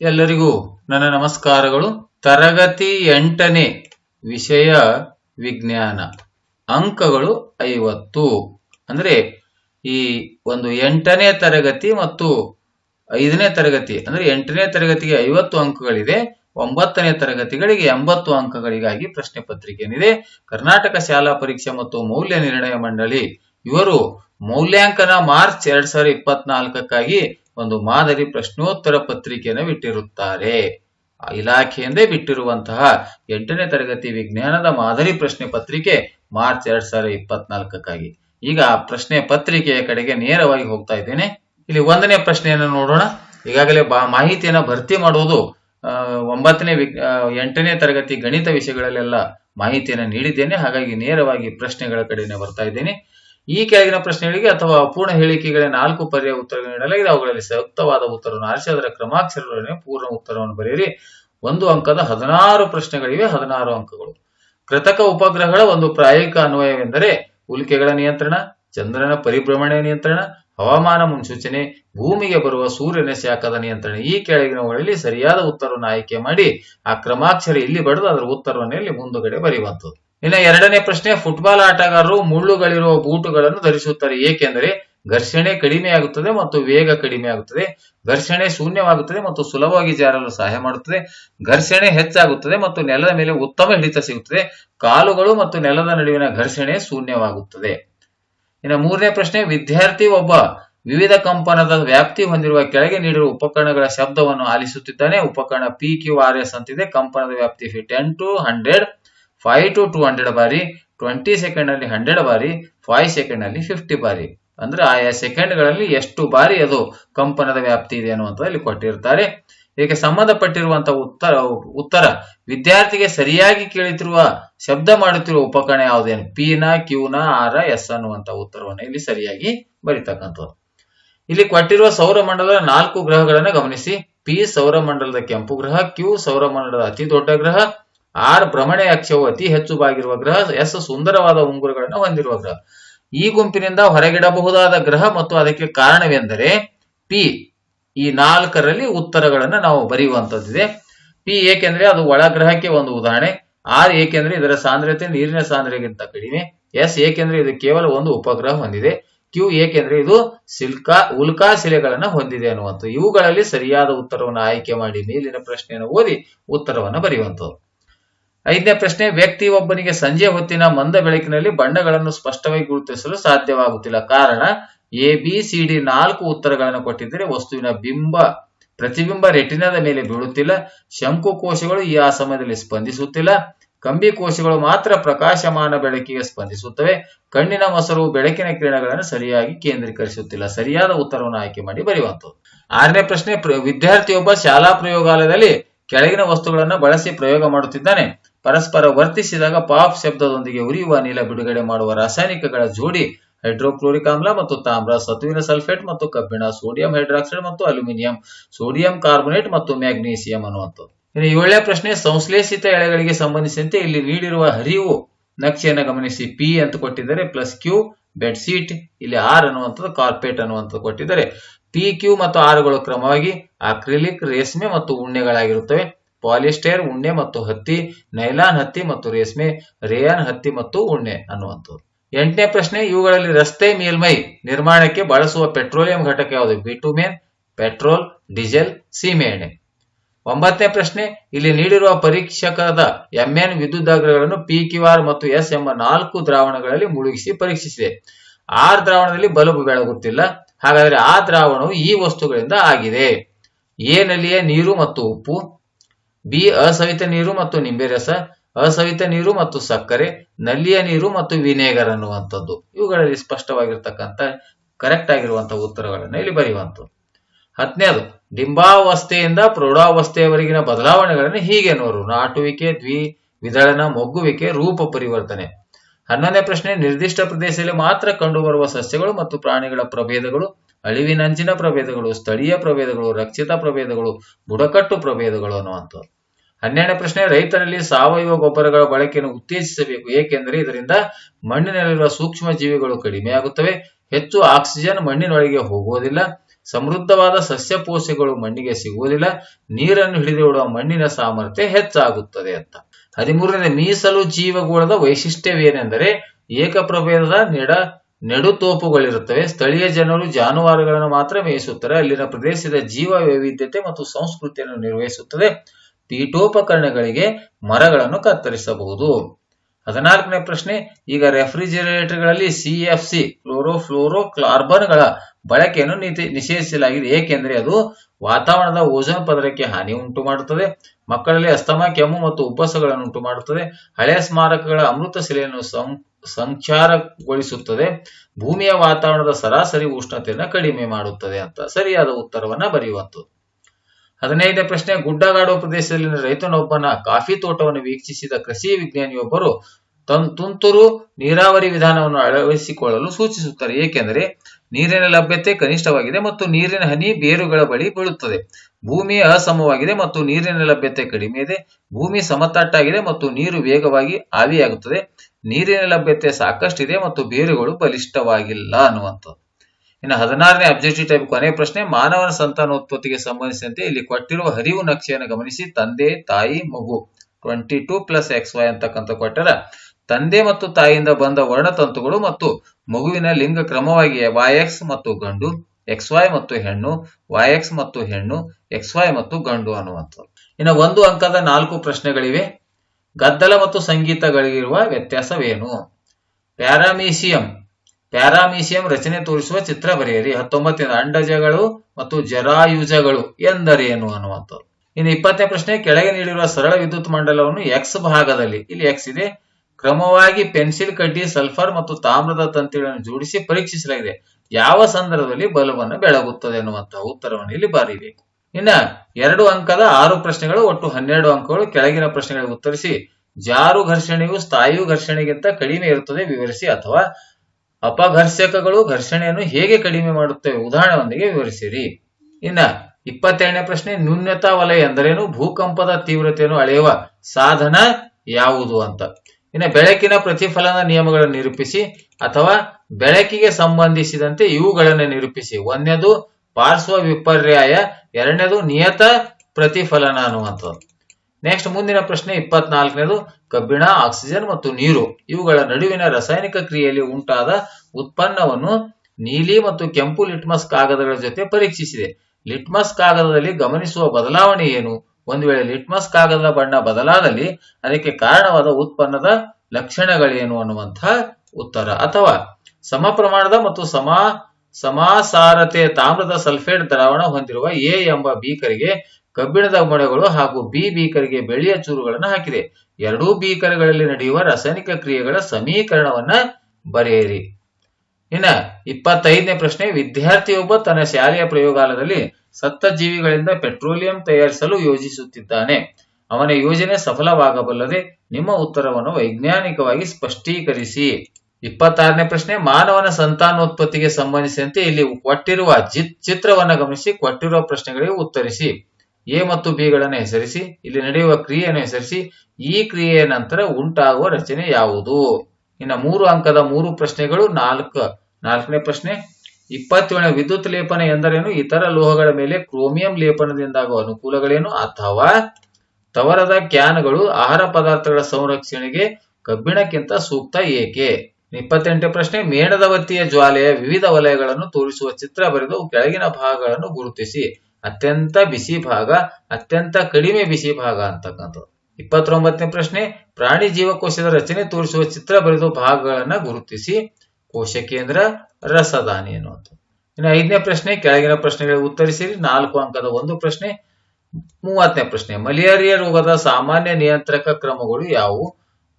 ಎಲ್ಲರಿಗೂ ನನ್ನ ನಮಸ್ಕಾರಗಳು. ತರಗತಿ ಎಂಟನೇ ವಿಷಯ ವಿಜ್ಞಾನ. ಅಂಕಗಳು ಐವತ್ತು. ಅಂದ್ರೆ ಈ ಒಂದು ಎಂಟನೇ ತರಗತಿ ಮತ್ತು ಐದನೇ ತರಗತಿ, ಅಂದ್ರೆ ಎಂಟನೇ ತರಗತಿಗೆ ಐವತ್ತು ಅಂಕಗಳಿದೆ, ಒಂಬತ್ತನೇ ತರಗತಿಗಳಿಗೆ ಎಂಬತ್ತು ಅಂಕಗಳಿಗಾಗಿ ಪ್ರಶ್ನೆ ಪತ್ರಿಕೆ ಏನಿದೆ ಕರ್ನಾಟಕ ಶಾಲಾ ಪರೀಕ್ಷೆ ಮತ್ತು ಮೌಲ್ಯ ನಿರ್ಣಯ ಮಂಡಳಿ, ಇವರು ಮೌಲ್ಯಾಂಕನ ಮಾರ್ಚ್ ಎರಡ್ ಸಾವಿರದ ಇಪ್ಪತ್ನಾಲ್ಕಕ್ಕಾಗಿ ಒಂದು ಮಾದರಿ ಪ್ರಶ್ನೋತ್ತರ ಪತ್ರಿಕೆಯನ್ನು ಬಿಟ್ಟಿರುತ್ತಾರೆ. ಇಲಾಖೆಯಿಂದೇ ಬಿಟ್ಟಿರುವಂತಹ ಎಂಟನೇ ತರಗತಿ ವಿಜ್ಞಾನದ ಮಾದರಿ ಪ್ರಶ್ನೆ ಪತ್ರಿಕೆ ಮಾರ್ಚ್ ಎರಡ್ ಸಾವಿರದ ಇಪ್ಪತ್ನಾಲ್ಕಕ್ಕಾಗಿ. ಈಗ ಪ್ರಶ್ನೆ ಪತ್ರಿಕೆಯ ಕಡೆಗೆ ನೇರವಾಗಿ ಹೋಗ್ತಾ ಇದ್ದೇನೆ. ಇಲ್ಲಿ ಒಂದನೇ ಪ್ರಶ್ನೆಯನ್ನು ನೋಡೋಣ. ಈಗಾಗಲೇ ಬಾ ಮಾಹಿತಿಯನ್ನು ಭರ್ತಿ ಮಾಡುವುದು ಒಂಬತ್ತನೇ ವಿಗ್- ಎಂಟನೇ ತರಗತಿ ಗಣಿತ ವಿಷಯಗಳಲ್ಲೆಲ್ಲ ಮಾಹಿತಿಯನ್ನು ನೀಡಿದ್ದೇನೆ. ಹಾಗಾಗಿ ನೇರವಾಗಿ ಪ್ರಶ್ನೆಗಳ ಕಡೆಯೇ ಬರ್ತಾ ಇದ್ದೇನೆ. ಈ ಕೆಳಗಿನ ಪ್ರಶ್ನೆಗಳಿಗೆ ಅಥವಾ ಅಪೂರ್ಣ ಹೇಳಿಕೆಗಳ ನಾಲ್ಕು ಪರ್ಯಾಯ ಉತ್ತರಗಳು ನೀಡಲಾಗಿದೆ. ಅವುಗಳಲ್ಲಿ ಸೂಕ್ತವಾದ ಉತ್ತರವನ್ನು ಆರಿಸಿ, ಅದರ ಕ್ರಮಾಕ್ಷರಗಳನ್ನೇ ಪೂರ್ಣ ಉತ್ತರವನ್ನು ಬರೆಯಿರಿ. ಒಂದು ಅಂಕದ ಹದಿನಾರು ಪ್ರಶ್ನೆಗಳಿವೆ. ಹದಿನಾರು ಅಂಕಗಳು. ಕೃತಕ ಉಪಗ್ರಹಗಳ ಒಂದು ಪ್ರಾಯೋಗಿಕ ಅನ್ವಯವೆಂದರೆ ಉಲ್ಕೆಗಳ ನಿಯಂತ್ರಣ, ಚಂದ್ರನ ಪರಿಭ್ರಮಣೆಯ ನಿಯಂತ್ರಣ, ಹವಾಮಾನ ಮುನ್ಸೂಚನೆ, ಭೂಮಿಗೆ ಬರುವ ಸೂರ್ಯನ ಶಾಖದ ನಿಯಂತ್ರಣ. ಈ ಕೆಳಗಿನವುಗಳಲ್ಲಿ ಸರಿಯಾದ ಉತ್ತರವನ್ನು ಆಯ್ಕೆ ಮಾಡಿ ಆ ಕ್ರಮಾಕ್ಷರ ಇಲ್ಲಿ ಬರೆದು ಅದರ ಉತ್ತರವನ್ನು ಇಲ್ಲಿ ಮುಂದುಗಡೆ ಬರೆಯುವಂಥದ್ದು. ಇನ್ನು ಎರಡನೇ ಪ್ರಶ್ನೆ ಫುಟ್ಬಾಲ್ ಆಟಗಾರರು ಮುಳ್ಳುಗಳಿರುವ ಬೂಟುಗಳನ್ನು ಧರಿಸುತ್ತಾರೆ. ಏಕೆಂದರೆ ಘರ್ಷಣೆ ಕಡಿಮೆಯಾಗುತ್ತದೆ ಮತ್ತು ವೇಗ ಕಡಿಮೆಯಾಗುತ್ತದೆ ಘರ್ಷಣೆ ಶೂನ್ಯವಾಗುತ್ತದೆ ಮತ್ತು ಸುಲಭವಾಗಿ ಜಾರಲು ಸಹಾಯ ಮಾಡುತ್ತದೆ. ಘರ್ಷಣೆ ಹೆಚ್ಚಾಗುತ್ತದೆ ಮತ್ತು ನೆಲದ ಮೇಲೆ ಉತ್ತಮ ಹಿಡಿತ ಸಿಗುತ್ತದೆ. ಕಾಲುಗಳು ಮತ್ತು ನೆಲದ ನಡುವಿನ ಘರ್ಷಣೆ ಶೂನ್ಯವಾಗುತ್ತದೆ. ಇನ್ನು ಮೂರನೇ ಪ್ರಶ್ನೆ, ವಿದ್ಯಾರ್ಥಿ ಒಬ್ಬ ವಿವಿಧ ಕಂಪನದ ವ್ಯಾಪ್ತಿ ಹೊಂದಿರುವ ಕೆಳಗೆ ನೀಡಿರುವ ಉಪಕರಣಗಳ ಶಬ್ದವನ್ನು ಆಲಿಸುತ್ತಿದ್ದಾನೆ. ಉಪಕರಣ ಪಿ ಕ್ಯೂ ಆರ್ ಎಸ್ ಅಂತಿದೆ. ಕಂಪನದ ವ್ಯಾಪ್ತಿ ten to hundred five to two hundred ಬಾರಿ ಟ್ವೆಂಟಿ ಸೆಕೆಂಡ್ ಅಲ್ಲಿ ಹಂಡ್ರೆಡ್ ಬಾರಿ ಫೈವ್ ಸೆಕೆಂಡ್ ಅಲ್ಲಿ ಫಿಫ್ಟಿ ಬಾರಿ. ಅಂದ್ರೆ ಆಯಾ ಸೆಕೆಂಡ್ಗಳಲ್ಲಿ ಎಷ್ಟು ಬಾರಿ ಅದು ಕಂಪನದ ವ್ಯಾಪ್ತಿ ಇದೆ ಅನ್ನುವಂಥದ್ದು ಕೊಟ್ಟಿರ್ತಾರೆ. ಇದಕ್ಕೆ ಸಂಬಂಧಪಟ್ಟಿರುವಂತಹ ಉತ್ತರ ಉತ್ತರ, ವಿದ್ಯಾರ್ಥಿಗೆ ಸರಿಯಾಗಿ ಕೇಳುತ್ತಿರುವ ಶಬ್ದ ಮಾಡುತ್ತಿರುವ ಉಪಕರಣ ಯಾವುದೇನು? ಪಿ ನ ಕ್ಯೂ ನ ಆರ್ ಎಸ್ ಅನ್ನುವಂತ ಉತ್ತರವನ್ನು ಇಲ್ಲಿ ಸರಿಯಾಗಿ ಬರೀತಕ್ಕಂಥದ್ದು. ಇಲ್ಲಿ ಕೊಟ್ಟಿರುವ ಸೌರಮಂಡಲದ ನಾಲ್ಕು ಗ್ರಹಗಳನ್ನು ಗಮನಿಸಿ. ಪಿ ಸೌರಮಂಡಲದ ಕೆಂಪು ಗ್ರಹ ಕ್ಯೂ ಸೌರಮಂಡಲದ ಅತಿ ದೊಡ್ಡ ಗ್ರಹ ಆರ್ ಭ್ರಮಣೆ ಅಕ್ಷವು ಅತಿ ಹೆಚ್ಚು ಬಾಗಿರುವ ಗ್ರಹ, ಎಸ್ ಸುಂದರವಾದ ಉಂಗುರಗಳನ್ನು ಹೊಂದಿರುವ ಗ್ರಹ. ಈ ಗುಂಪಿನಿಂದ ಹೊರಗಿಡಬಹುದಾದ ಗ್ರಹ ಮತ್ತು ಅದಕ್ಕೆ ಕಾರಣವೆಂದರೆ ಪಿ, ಈ ನಾಲ್ಕರಲ್ಲಿ ಉತ್ತರಗಳನ್ನು ನಾವು ಬರೆಯುವಂತದ್ದಿದೆ ಪಿ ಏಕೆಂದ್ರೆ ಅದು ಒಳಗ್ರಹಕ್ಕೆ ಒಂದು ಉದಾಹರಣೆ, ಆರ್ ಏಕೆಂದ್ರೆ ಇದರ ಸಾಂದ್ರತೆ ನೀರಿನ ಸಾಂದ್ರತೆಗಿಂತ ಕಡಿಮೆ, ಎಸ್ ಏಕೆಂದ್ರೆ ಇದು ಕೇವಲ ಒಂದು ಉಪಗ್ರಹ ಹೊಂದಿದೆ, ಕ್ಯೂ ಏಕೆಂದ್ರೆ ಇದು ಸಿಲ್ಕಾ, ಉಲ್ಕಾ ಶಿಲೆಗಳನ್ನು ಹೊಂದಿದೆ ಅನ್ನುವಂಥದ್ದು. ಇವುಗಳಲ್ಲಿ ಸರಿಯಾದ ಉತ್ತರವನ್ನು ಆಯ್ಕೆ ಮಾಡಿ ಮೇಲಿನ ಪ್ರಶ್ನೆಯನ್ನು ಓದಿ ಉತ್ತರವನ್ನು ಬರೆಯುವಂಥದ್ದು. ಐದನೇ ಪ್ರಶ್ನೆ, ವ್ಯಕ್ತಿ ಒಬ್ಬನಿಗೆ ಸಂಜೆ ಹೊತ್ತಿನ ಮಂದ ಬೆಳಕಿನಲ್ಲಿ ಬಣ್ಣಗಳನ್ನು ಸ್ಪಷ್ಟವಾಗಿ ಗುರುತಿಸಲು ಸಾಧ್ಯವಾಗುತ್ತಿಲ್ಲ. ಕಾರಣ, ಎ, ಬಿ, ಸಿ, ಡಿ ನಾಲ್ಕು ಉತ್ತರಗಳನ್ನು ಕೊಟ್ಟಿದ್ದರೆ ವಸ್ತುವಿನ ಬಿಂಬ, ಪ್ರತಿಬಿಂಬ ರೆಟಿನದ ಮೇಲೆ ಬೀಳುತ್ತಿಲ್ಲ. ಶಂಕು ಕೋಶಗಳು ಈ ಆ ಸಮಯದಲ್ಲಿ ಸ್ಪಂದಿಸುತ್ತಿಲ್ಲ. ಕಂಬಿ ಕೋಶಗಳು ಮಾತ್ರ ಪ್ರಕಾಶಮಾನ ಬೆಳಕಿಗೆ ಸ್ಪಂದಿಸುತ್ತವೆ. ಕಣ್ಣಿನ ಮೊಸರು ಬೆಳಕಿನ ಕಿರಣಗಳನ್ನು ಸರಿಯಾಗಿ ಕೇಂದ್ರೀಕರಿಸುತ್ತಿಲ್ಲ. ಸರಿಯಾದ ಉತ್ತರವನ್ನು ಆಯ್ಕೆ ಮಾಡಿ ಬರೆಯುವಂಥದ್ದು. ಆರನೇ ಪ್ರಶ್ನೆ, ಪ್ರ- ವಿದ್ಯಾರ್ಥಿಯೊಬ್ಬ ಶಾಲಾ ಪ್ರಯೋಗಾಲಯದಲ್ಲಿ ಕೆಳಗಿನ ವಸ್ತುಗಳನ್ನು ಬಳಸಿ ಪ್ರಯೋಗ ಮಾಡುತ್ತಿದ್ದಾನೆ. ಪರಸ್ಪರ ವರ್ತಿಸಿದಾಗ ಪಾಪ್ ಶಬ್ದದೊಂದಿಗೆ ಉರಿಯುವ ಅನಿಲ ಬಿಡುಗಡೆ ಮಾಡುವ ರಾಸಾಯನಿಕಗಳ ಜೋಡಿ ಹೈಡ್ರೋಕ್ಲೋರಿಕ್ ಆಮ್ಲ ಮತ್ತು ತಾಮ್ರ ಸತುವಿನ ಸಲ್ಫೇಟ್ ಮತ್ತು ಕಬ್ಬಿಣ, ಸೋಡಿಯಂ ಹೈಡ್ರಾಕ್ಸೈಡ್ ಮತ್ತು ಅಲ್ಯೂಮಿನಿಯಂ, ಸೋಡಿಯಂ ಕಾರ್ಬೊನೇಟ್ ಮತ್ತು ಮ್ಯಾಗ್ನೀಸಿಯಂ ಅನ್ನುವಂಥದ್ದು. ಇನ್ನು ಏಳನೇ ಪ್ರಶ್ನೆ, ಸಂಶ್ಲೇಷಿತ ಎಳೆಗಳಿಗೆ ಸಂಬಂಧಿಸಿದಂತೆ ಇಲ್ಲಿ ನೀಡಿರುವ ಹರಿವು ನಕ್ಷೆಯನ್ನು ಗಮನಿಸಿ. ಪಿ ಅಂತ ಕೊಟ್ಟಿದ್ದಾರೆ ಪ್ಲಸ್ ಕ್ಯೂ ಬೆಡ್ ಶೀಟ್ ಇಲ್ಲಿ ಆರ್ ಅನ್ನುವಂಥದ್ದು ಕಾರ್ಪೆಟ್ ಅನ್ನುವಂಥದ್ದು ಕೊಟ್ಟಿದ್ದಾರೆ. ಪಿ ಕ್ಯೂ ಮತ್ತು ಆರ್ಗಳು ಕ್ರಮವಾಗಿ ಅಕ್ರಿಲಿಕ್ ರೇಷ್ಮೆ ಮತ್ತು ಉಣ್ಣೆಗಳಾಗಿರುತ್ತವೆ. ಪಾಲಿಸ್ಟರ್, ಉಣ್ಣೆ ಮತ್ತು ಹತ್ತಿ, ನೈಲಾನ್ ಹತ್ತಿ ಮತ್ತು ರೇಷ್ಮೆ, ರೇಯಾನ್ ಹತ್ತಿ ಮತ್ತು ಉಣ್ಣೆ ಅನ್ನುವಂಥದ್ದು. ಎಂಟನೇ ಪ್ರಶ್ನೆ, ಇವುಗಳಲ್ಲಿ ರಸ್ತೆ ಮೇಲ್ಮೈ ನಿರ್ಮಾಣಕ್ಕೆ ಬಳಸುವ ಪೆಟ್ರೋಲಿಯಂ ಘಟಕ ಯಾವುದು? ಬಿಟುಮೇನ್, ಪೆಟ್ರೋಲ್, ಡೀಸೆಲ್ ಸೀಮೆ ಎಣ್ಣೆ ಒಂಬತ್ತನೇ ಪ್ರಶ್ನೆ, ಇಲ್ಲಿ ನೀಡಿರುವ ಪರೀಕ್ಷಕದ ಎಂಎನ್ ವಿದ್ಯುದಾಗ್ರಗಳನ್ನು ಪಿ ಕ್ಯೂ ಆರ್ ಮತ್ತು ಎಸ್ ಎಂಬ ನಾಲ್ಕು ದ್ರಾವಣಗಳಲ್ಲಿ ಮುಳುಗಿಸಿ ಪರೀಕ್ಷಿಸಿದೆ. ಆರ್ ದ್ರಾವಣದಲ್ಲಿ ಬಲ್ಬ್ ಬೆಳಗುತ್ತಿಲ್ಲ. ಹಾಗಾದರೆ ಆ ದ್ರಾವಣವು ಈ ವಸ್ತುಗಳಿಂದ ಆಗಿದೆ. ಎ ನಲ್ಲಿಯೇ ನೀರು ಮತ್ತು ಉಪ್ಪು ಬಿ ಅಸವಿತ ನೀರು ಮತ್ತು ನಿಂಬೆ ರಸ, ಅಸವಿತ ನೀರು ಮತ್ತು ಸಕ್ಕರೆ, ನಲ್ಲಿಯ ನೀರು ಮತ್ತು ವಿನೇಗರ್ ಅನ್ನುವಂಥದ್ದು. ಇವುಗಳಲ್ಲಿ ಸ್ಪಷ್ಟವಾಗಿರ್ತಕ್ಕಂಥ ಕರೆಕ್ಟ್ ಆಗಿರುವಂತಹ ಉತ್ತರಗಳನ್ನು ಇಲ್ಲಿ ಬರೆಯುವಂಥದ್ದು. ಹತ್ತನೇದು ಡಿಂಬಾವಸ್ಥೆಯಿಂದ ಪ್ರೌಢಾವಸ್ಥೆಯವರೆಗಿನ ಬದಲಾವಣೆಗಳನ್ನು ಹೀಗೆ ನೋರು ನಾಟುವಿಕೆ, ದ್ವಿ, ವಿದಳನ, ಮೊಗ್ಗುವಿಕೆ, ರೂಪ ಪರಿವರ್ತನೆ. ಹನ್ನೊಂದನೇ ಪ್ರಶ್ನೆ, ನಿರ್ದಿಷ್ಟ ಪ್ರದೇಶದಲ್ಲಿ ಮಾತ್ರ ಕಂಡುಬರುವ ಸಸ್ಯಗಳು ಮತ್ತು ಪ್ರಾಣಿಗಳ ಪ್ರಭೇದಗಳು ಅಳಿವಿನಂಚಿನ ಪ್ರಭೇದಗಳು, ಸ್ಥಳೀಯ ಪ್ರಭೇದಗಳು, ರಕ್ಷಿತ ಪ್ರಭೇದಗಳು, ಬುಡಕಟ್ಟು ಪ್ರಭೇದಗಳು ಅನ್ನುವಂಥದ್ದು. ಹನ್ನೆರಡನೇ ಪ್ರಶ್ನೆ, ರೈತರಲ್ಲಿ ಸಾವಯವ ಗೊಬ್ಬರಗಳ ಬಳಕೆಯನ್ನು ಉತ್ತೇಜಿಸಬೇಕು. ಏಕೆಂದರೆ ಇದರಿಂದ ಮಣ್ಣಿನಲ್ಲಿರುವ ಸೂಕ್ಷ್ಮ ಜೀವಿಗಳು ಕಡಿಮೆಯಾಗುತ್ತವೆ. ಹೆಚ್ಚು ಆಕ್ಸಿಜನ್ ಮಣ್ಣಿನೊಳಗೆ ಹೋಗುವುದಿಲ್ಲ. ಸಮೃದ್ಧವಾದ ಸಸ್ಯ ಪೋಷಕಗಳು ಮಣ್ಣಿಗೆ ಸಿಗುವುದಿಲ್ಲ. ನೀರನ್ನು ಹಿಡಿದಿಡುವ ಮಣ್ಣಿನ ಸಾಮರ್ಥ್ಯ ಹೆಚ್ಚಾಗುತ್ತದೆ ಅಂತ. ಹದಿಮೂರನೇ, ಮೀಸಲು ಜೀವಗೋಳದ ವೈಶಿಷ್ಟ್ಯವೇನೆಂದರೆ ಏಕ ಪ್ರಭೇದದ ನೆಡ ನೆಡುತೋಪುಗಳಿರುತ್ತವೆ. ಸ್ಥಳೀಯ ಜನರು ಜಾನುವಾರುಗಳನ್ನು ಮಾತ್ರ ಮೇಯಿಸುತ್ತಾರೆ. ಅಲ್ಲಿನ ಪ್ರದೇಶದ ಜೀವ ವೈವಿಧ್ಯತೆ ಮತ್ತು ಸಂಸ್ಕೃತಿಯನ್ನು ನಿರ್ವಹಿಸುತ್ತದೆ. ಪೀಠೋಪಕರಣಗಳಿಗೆ ಮರಗಳನ್ನು ಕತ್ತರಿಸಬಹುದು. ಹದಿನಾಲ್ಕನೇ ಪ್ರಶ್ನೆ, ಈಗ ರೆಫ್ರಿಜಿರೇಟರ್ಗಳಲ್ಲಿ ಸಿಎಫ್ಸಿ ಕ್ಲೋರೋಫ್ಲೋರೋ ಕಾರ್ಬನ್ಗಳ ಬಳಕೆಯನ್ನು ನಿಷೇಧಿಸಲಾಗಿದೆ. ಏಕೆಂದರೆ ಅದು ವಾತಾವರಣದ ಓಜೋನ್ ಪದರಕ್ಕೆ ಹಾನಿ ಉಂಟು ಮಾಡುತ್ತದೆ ಮಕ್ಕಳಲ್ಲಿ ಅಸ್ತಮಾ, ಕೆಮ್ಮು ಮತ್ತು ಉಪ್ಪಸಗಳನ್ನು ಉಂಟು ಮಾಡುತ್ತದೆ ಹಳೆಯ ಸ್ಮಾರಕಗಳ ಅಮೃತ ಶಿಲೆಯನ್ನು ಸಂಚಾರಗೊಳಿಸುತ್ತದೆ. ಭೂಮಿಯ ವಾತಾವರಣದ ಸರಾಸರಿ ಉಷ್ಣತೆಯನ್ನು ಕಡಿಮೆ ಮಾಡುತ್ತದೆ ಅಂತ ಸರಿಯಾದ ಉತ್ತರವನ್ನ ಬರೆಯುವಂತದ್ದು ಹದಿನೈದನೇ ಪ್ರಶ್ನೆ, ಗುಡ್ಡಗಾಡು ಪ್ರದೇಶದಲ್ಲಿನ ರೈತನೊಬ್ಬನ ಕಾಫಿ ತೋಟವನ್ನು ವೀಕ್ಷಿಸಿದ ಕೃಷಿ ವಿಜ್ಞಾನಿಯೊಬ್ಬರು ತನ್ ತುಂತುರು ನೀರಾವರಿ ವಿಧಾನವನ್ನು ಅಳವಡಿಸಿಕೊಳ್ಳಲು ಸೂಚಿಸುತ್ತಾರೆ. ಏಕೆಂದರೆ, ನೀರಿನ ಲಭ್ಯತೆ ಕನಿಷ್ಠವಾಗಿದೆ ಮತ್ತು ನೀರಿನ ಹನಿ ಬೇರುಗಳ ಬಳಿ ಬೀಳುತ್ತದೆ. ಭೂಮಿ ಅಸಮವಾಗಿದೆ ಮತ್ತು ನೀರಿನ ಲಭ್ಯತೆ ಕಡಿಮೆ ಇದೆ. ಭೂಮಿ ಸಮತಟ್ಟಾಗಿದೆ ಮತ್ತು ನೀರು ವೇಗವಾಗಿ ಆವಿಯಾಗುತ್ತದೆ. ನೀರಿನ ಲಭ್ಯತೆ ಸಾಕಷ್ಟಿದೆ ಮತ್ತು ಬೇರುಗಳು ಬಲಿಷ್ಠವಾಗಿಲ್ಲ ಅನ್ನುವಂಥದ್ದು. ಇನ್ನು ಹದಿನಾರನೇ ಅಬ್ಜೆಕ್ಟಿವ್ ಟೈಪ್ ಕೊನೆ ಪ್ರಶ್ನೆ, ಮಾನವನ ಸಂತಾನೋತ್ಪತ್ತಿಗೆ ಸಂಬಂಧಿಸಿದಂತೆ ಇಲ್ಲಿ ಕೊಟ್ಟಿರುವ ಹರಿವು ನಕ್ಷೆಯನ್ನು ಗಮನಿಸಿ. ತಂದೆ, ತಾಯಿ, ಮಗು. Twenty two plus X Y ಅಂತಕ್ಕಂಥ ಕೊಟ್ಟರ, ತಂದೆ ಮತ್ತು ತಾಯಿಯಿಂದ ಬಂದ ವರ್ಣತಂತುಗಳು ಮತ್ತು ಮಗುವಿನ ಲಿಂಗ ಕ್ರಮವಾಗಿ ವಾಯ್ ಎಕ್ಸ್ ಮತ್ತು ಗಂಡು. ಎಕ್ಸ್ ವೈ ಮತ್ತು ಹೆಣ್ಣು ವೈ ಎಕ್ಸ್ ಮತ್ತು ಹೆಣ್ಣು ಎಕ್ಸ್ ವೈ ಮತ್ತು ಗಂಡು ಅನ್ನುವಂಥದ್ದು. ಇನ್ನು ಒಂದು ಅಂಕದ ನಾಲ್ಕು ಪ್ರಶ್ನೆಗಳಿವೆ. ಗದ್ದಲ ಮತ್ತು ಸಂಗೀತಗಳಿಗಿರುವ ವ್ಯತ್ಯಾಸವೇನು? ಪ್ಯಾರಾಮೀಸಿಯಂ. ಪ್ಯಾರಾಮೀಸಿಯಂ ರಚನೆ ತೋರಿಸುವ ಚಿತ್ರ ಬರೆಯಿರಿ. ಹತ್ತೊಂಬತ್ತಿನ ಅಂಡಜಗಳು ಮತ್ತು ಜರಾಯುಜಗಳು ಎಂದರೇನು ಅನ್ನುವಂಥದ್ದು. ಇನ್ನು ಇಪ್ಪತ್ತನೇ ಪ್ರಶ್ನೆ, ಕೆಳಗೆ ನೀಡಿರುವ ಸರಳ ವಿದ್ಯುತ್ ಮಂಡಲವನ್ನು ಎಕ್ಸ್ ಭಾಗದಲ್ಲಿ, ಇಲ್ಲಿ ಎಕ್ಸ್ ಇದೆ. ಕ್ರಮವಾಗಿ ಪೆನ್ಸಿಲ್, ಕಡ್ಡಿ, ಸಲ್ಫರ್ ಮತ್ತು ತಾಮ್ರದ ತಂತಿಗಳನ್ನು ಜೋಡಿಸಿ ಪರೀಕ್ಷಿಸಲಾಗಿದೆ. ಯಾವ ಸಂದರ್ಭದಲ್ಲಿ ಬಲವನ್ನು ಬೆಳಗುತ್ತದೆ ಎನ್ನುವಂತಹ ಉತ್ತರವನ್ನು ಇಲ್ಲಿ ಬರೀಬೇಕು ಇನ್ನ ಎರಡು ಅಂಕದ ಆರು ಪ್ರಶ್ನೆಗಳು, ಒಟ್ಟು ಹನ್ನೆರಡು ಅಂಕಗಳು ಕೆಳಗಿನ ಪ್ರಶ್ನೆಗಳಿಗೆ ಉತ್ತರಿಸಿ, ಜಾರು ಘರ್ಷಣೆಯು ಸ್ಥಾಯು ಘರ್ಷಣೆಗಿಂತ ಕಡಿಮೆ ಇರುತ್ತದೆ ವಿವರಿಸಿ, ಅಥವಾ ಅಪಘರ್ಷಕಗಳು ಘರ್ಷಣೆಯನ್ನು ಹೇಗೆ ಕಡಿಮೆ ಮಾಡುತ್ತವೆ ಉದಾಹರಣೆಯೊಂದಿಗೆ ವಿವರಿಸಿರಿ. ಇನ್ನ ಇಪ್ಪತ್ತೆರಡನೇ ಪ್ರಶ್ನೆ ನ್ಯೂನ್ಯತಾ ವಲಯ ಎಂದರೇನು? ಭೂಕಂಪದ ತೀವ್ರತೆಯನ್ನು ಅಳೆಯುವ ಸಾಧನ ಯಾವುದು ಅಂತ. ಇನ್ನು ಬೆಳಕಿನ ಪ್ರತಿಫಲನ ನಿಯಮಗಳನ್ನು ನಿರೂಪಿಸಿ ಅಥವಾ ಬೆಳಕಿಗೆ ಸಂಬಂಧಿಸಿದಂತೆ ಇವುಗಳನ್ನು ನಿರೂಪಿಸಿ. ಒಂದನೇದು ಪಾರ್ಶ್ವ ವಿಪರ್ಯಾಯ, ಎರಡನೇದು ನಿಯತ ಪ್ರತಿಫಲನ ಅನ್ನುವಂಥದ್ದು. ನೆಕ್ಸ್ಟ್ ಮುಂದಿನ ಪ್ರಶ್ನೆ ಇಪ್ಪತ್ನಾಲ್ಕನೇದು ಕಬ್ಬಿಣ, ಆಕ್ಸಿಜನ್ ಮತ್ತು ನೀರು. ಇವುಗಳ ನಡುವಿನ ರಾಸಾಯನಿಕ ಕ್ರಿಯೆಯಲ್ಲಿ ಉಂಟಾದ ಉತ್ಪನ್ನವನ್ನು ನೀಲಿ ಮತ್ತು ಕೆಂಪು ಲಿಟ್ಮಸ್ ಕಾಗದಗಳ ಜೊತೆ ಪರೀಕ್ಷಿಸಿದೆ. ಲಿಟ್ಮಸ್ ಕಾಗದದಲ್ಲಿ ಗಮನಿಸುವ ಬದಲಾವಣೆ ಏನು? ಒಂದು ವೇಳೆ ಲಿಟ್ಮಸ್ ಕಾಗದದ ಬಣ್ಣ ಬದಲಾದಲ್ಲಿ ಅದಕ್ಕೆ ಕಾರಣವಾದ ಉತ್ಪನ್ನದ ಲಕ್ಷಣಗಳೇನು ಅನ್ನುವಂತಹ ಉತ್ತರ. ಅಥವಾ ಸಮ ಪ್ರಮಾಣದ ಮತ್ತು ಸಮ ಸಮಾಸಾರತೆ ತಾಮ್ರದ ಸಲ್ಫೇಟ್ ದ್ರಾವಣ ಹೊಂದಿರುವ ಎ ಎಂಬ ಬೀಕರಿಗೆ ಕಬ್ಬಿಣದ ಮೊಳೆಗಳು ಹಾಗೂ ಬಿ ಬೀಕರಿಗೆ ಬೆಳ್ಳಿಯ ಚೂರುಗಳನ್ನು ಹಾಕಿದೆ. ಎರಡೂ ಬೀಕರ್ಗಳಲ್ಲಿ ನಡೆಯುವ ರಾಸಾಯನಿಕ ಕ್ರಿಯೆಗಳ ಸಮೀಕರಣವನ್ನ ಬರೆಯಿರಿ. ಇನ್ನ ಇಪ್ಪತ್ತೈದನೇ ಪ್ರಶ್ನೆ, ವಿದ್ಯಾರ್ಥಿಯೊಬ್ಬ ತನ್ನ ಶಾಲೆಯ ಪ್ರಯೋಗಾಲಯದಲ್ಲಿ ಸತ್ತ ಜೀವಿಗಳಿಂದ ಪೆಟ್ರೋಲಿಯಂ ತಯಾರಿಸಲು ಯೋಜಿಸುತ್ತಿದ್ದಾನೆ. ಅವನ ಯೋಜನೆ ಸಫಲವಾಗಬಲ್ಲದೆ ನಿಮ್ಮ ಉತ್ತರವನ್ನು ವೈಜ್ಞಾನಿಕವಾಗಿ ಸ್ಪಷ್ಟೀಕರಿಸಿ. ಇಪ್ಪತ್ತಾರನೇ ಪ್ರಶ್ನೆ, ಮಾನವನ ಸಂತಾನೋತ್ಪತ್ತಿಗೆ ಸಂಬಂಧಿಸಿದಂತೆ ಇಲ್ಲಿ ಕೊಟ್ಟಿರುವ ಚಿತ್ರವನ್ನು ಚಿತ್ರವನ್ನ ಗಮನಿಸಿ, ಕೊಟ್ಟಿರುವ ಪ್ರಶ್ನೆಗಳಿಗೆ ಉತ್ತರಿಸಿ. ಎ ಮತ್ತು ಬಿಗಳನ್ನು ಹೆಸರಿಸಿ, ಇಲ್ಲಿ ನಡೆಯುವ ಕ್ರಿಯೆಯನ್ನು ಹೆಸರಿಸಿ. ಈ ಕ್ರಿಯೆಯ ನಂತರ ಉಂಟಾಗುವ ರಚನೆ ಯಾವುದು? ಇನ್ನು ಮೂರು ಅಂಕದ ಮೂರು ಪ್ರಶ್ನೆಗಳು, ನಾಲ್ಕು, ನಾಲ್ಕನೇ ಪ್ರಶ್ನೆ, ಇಪ್ಪತ್ತೇಳನೇ ವಿದ್ಯುತ್ ಲೇಪನ ಎಂದರೇನು? ಇತರ ಲೋಹಗಳ ಮೇಲೆ ಕ್ರೋಮಿಯಂ ಲೇಪನದಿಂದಾಗುವ ಅನುಕೂಲಗಳೇನು? ಅಥವಾ ತವರದ ಕ್ಯಾನ್ಗಳು ಆಹಾರ ಪದಾರ್ಥಗಳ ಸಂರಕ್ಷಣೆಗೆ ಕಬ್ಬಿಣಕ್ಕಿಂತ ಸೂಕ್ತ ಏಕೆ? ಇಪ್ಪತ್ತೆಂಟನೇ ಪ್ರಶ್ನೆ ಮೇಣದ ಬತ್ತಿಯ ಜ್ವಾಲೆಯ ವಿವಿಧ ವಲಯಗಳನ್ನು ತೋರಿಸುವ ಚಿತ್ರ ಬರೆದು ಕೆಳಗಿನ ಭಾಗಗಳನ್ನು ಗುರುತಿಸಿ. ಅತ್ಯಂತ ಬಿಸಿ ಭಾಗ, ಅತ್ಯಂತ ಕಡಿಮೆ ಬಿಸಿ ಭಾಗ ಅಂತಕ್ಕಂಥದ್ದು. ಇಪ್ಪತ್ತೊಂಬತ್ತನೇ ಪ್ರಶ್ನೆ, ಪ್ರಾಣಿ ಜೀವಕೋಶದ ರಚನೆ ತೋರಿಸುವ ಚಿತ್ರ ಬರೆದು ಭಾಗಗಳನ್ನ ಗುರುತಿಸಿ. ಕೋಶ ಕೇಂದ್ರ ರಸದಾನಿ ಅನ್ನುವಂಥದ್ದು ಇನ್ನು ಐದನೇ ಪ್ರಶ್ನೆ, ಕೆಳಗಿನ ಪ್ರಶ್ನೆಗಳಿಗೆ ಉತ್ತರಿಸಿರಿ. ನಾಲ್ಕು ಅಂಕದ ಒಂದು ಪ್ರಶ್ನೆ, ಮೂವತ್ತನೇ ಪ್ರಶ್ನೆ. ಮಲೇರಿಯಾ ರೋಗದ ಸಾಮಾನ್ಯ ನಿಯಂತ್ರಕ ಕ್ರಮಗಳು ಯಾವುವು?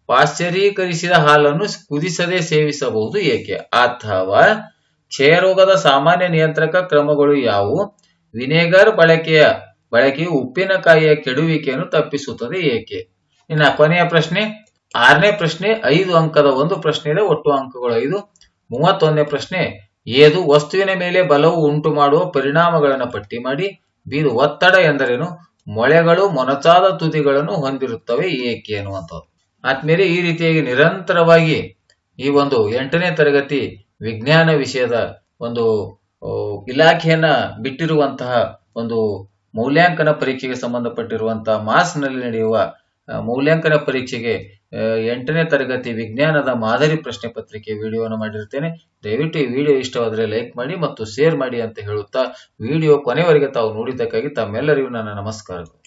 ಪಾಶ್ಚರೀಕರಿಸಿದ ಹಾಲನ್ನು ಕುದಿಸದೆ ಸೇವಿಸಬಹುದು ಏಕೆ? ಅಥವಾ ಕ್ಷಯರೋಗದ ಸಾಮಾನ್ಯ ನಿಯಂತ್ರಕ ಕ್ರಮಗಳು ಯಾವುವು? ವಿನೆಗರ್ ಬಳಕೆಯ ಬಳಕೆಯು ಉಪ್ಪಿನಕಾಯಿಯ ಕೆಡುವಿಕೆಯನ್ನು ತಪ್ಪಿಸುತ್ತದೆ ಏಕೆ? ಇನ್ನ ಕೊನೆಯ ಪ್ರಶ್ನೆ, ಆರನೇ ಪ್ರಶ್ನೆ, ಐದು ಅಂಕದ ಒಂದು ಪ್ರಶ್ನೆ ಇದೆ ಒಟ್ಟು ಅಂಕಗಳು ಐದು. ಮೂವತ್ತೊಂದನೇ ಪ್ರಶ್ನೆ, ಏದು ವಸ್ತುವಿನ ಮೇಲೆ ಬಲವು ಉಂಟು ಮಾಡುವ ಪರಿಣಾಮಗಳನ್ನು ಪಟ್ಟಿ ಮಾಡಿ. ಬೀದು ಒತ್ತಡ ಎಂದರೇನು? ಮೊಳೆಗಳು ಮೊನಚಾದ ತುದಿಗಳನ್ನು ಹೊಂದಿರುತ್ತವೆ ಏಕೆ ಅನ್ನುವಂಥದ್ದು ಆದ್ಮೇಲೆ ಈ ರೀತಿಯಾಗಿ ನಿರಂತರವಾಗಿ ಈ ಒಂದು ಎಂಟನೇ ತರಗತಿ ವಿಜ್ಞಾನ ವಿಷಯದ ಒಂದು ಇಲಾಖೆಯನ್ನ ಬಿಟ್ಟಿರುವಂತಹ ಒಂದು ಮೌಲ್ಯಾಂಕನ ಪರೀಕ್ಷೆಗೆ ಸಂಬಂಧಪಟ್ಟಿರುವಂತಹ ಮಾಸ್ನಲ್ಲಿ ನಲ್ಲಿ ನಡೆಯುವ ಮೌಲ್ಯಾಂಕನ ಪರೀಕ್ಷೆಗೆ ಎಂಟನೇ ತರಗತಿ ವಿಜ್ಞಾನದ ಮಾದರಿ ಪ್ರಶ್ನೆ ಪತ್ರಿಕೆ ವಿಡಿಯೋನ ಮಾಡಿರ್ತೇನೆ ದಯವಿಟ್ಟು ಈ ವಿಡಿಯೋ ಇಷ್ಟವಾದರೆ ಲೈಕ್ ಮಾಡಿ ಮತ್ತು ಶೇರ್ ಮಾಡಿ ಅಂತ ಹೇಳುತ್ತಾ, ವಿಡಿಯೋ ಕೊನೆವರೆಗೆ ತಾವು ನೋಡಿದ್ದಕ್ಕಾಗಿ ತಮ್ಮೆಲ್ಲರಿಗೂ ನನ್ನ ನಮಸ್ಕಾರಗಳು.